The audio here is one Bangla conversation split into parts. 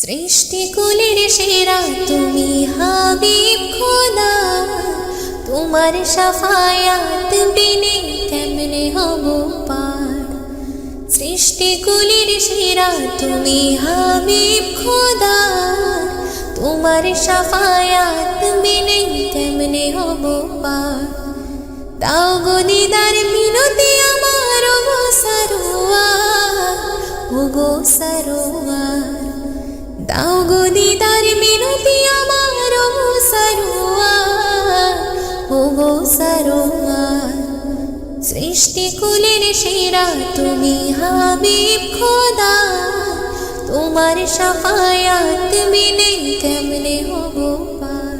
সৃষ্টিকুলের সেরা তুমি হাবিব খোদা। তোমার সাফায়াত বিনে কেমনে হব পার? সৃষ্টিকুলের সেরা তুমি হাবিব খোদা। তোমার সাফায়াত বিনে কেমনে হব পার? তাও গো দিদার মিনতি আমার গো সরোয়ার গো সরোয়ার। দাও গো দিদার মিনতি আমার, ও গো সরোয়ার ও গো সরোয়ার সৃষ্টিকুলের সেরা তুমি হাবিব খোদা, তোমার সাফায়াত বিনে কেমনে হব পার?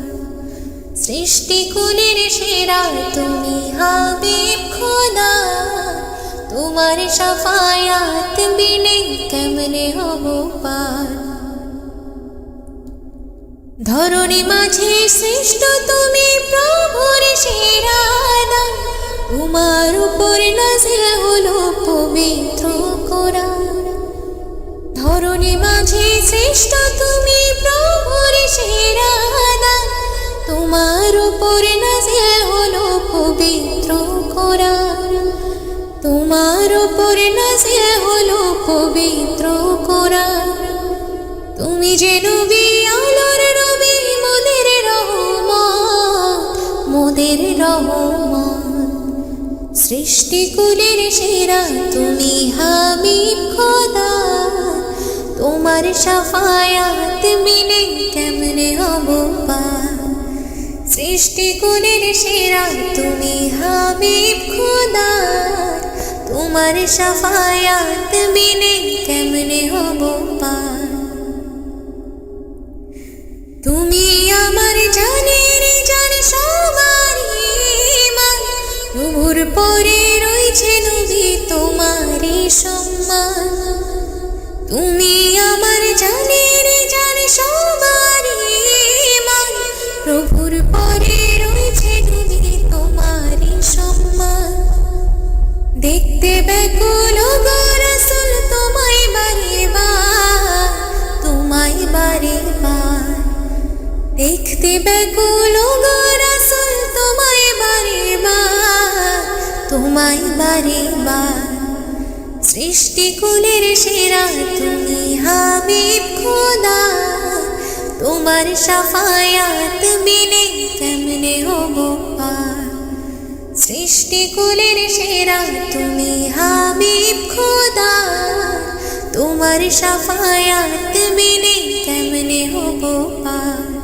সৃষ্টিকুলের সেরা তুমি হাবিব খোদা, তোমার সাফায়াত বিনে কেমনে হব পার? ধরণী মাঝে শ্রেষ্ঠ তুমি প্রভুর সেরা দান তোমার উপর নাজিল হলো পবিত্র কোরআন। ধরণী মাঝে শ্রেষ্ঠ তুমি প্রভুর সেরা দান তোমার উপর নাজিল হলো পবিত্র কোরআন। তোমার উপর নাজিল হলো পবিত্র কোরআন। তুমি যে নবী মোদের রহমান। সৃষ্টিকুলের সেরা, তুমি হাবিব খোদা। তোমার সাফায়াত বিনে কেমনে হব সৃষ্টিকুলের সেরা, তুমি হাবিব খোদা। তোমার সাফায়াত বিনে কেমনে হব পার তোমারই সম্মান। তুমি আমার জানের জান সবার ইমান প্রভুর পরে রয়েছে নবী তোমারই সম্মান। দেখতে ব্যাকুল রাসূল, তোমায় বারে বার, তোমায় বারে বার। দেখতে ব্যাকুল রাসূল, তোমায় তোমায় বারে বার সৃষ্টিকুলের সেরা তুমি হাবিব খোদা। তোমার সাফায়াত মেনে কেমনে হব পার? সৃষ্টিকুলের সেরা তুমি হাবিব খোদা। তোমার সাফায়াত মেনে কেমনে হব পার?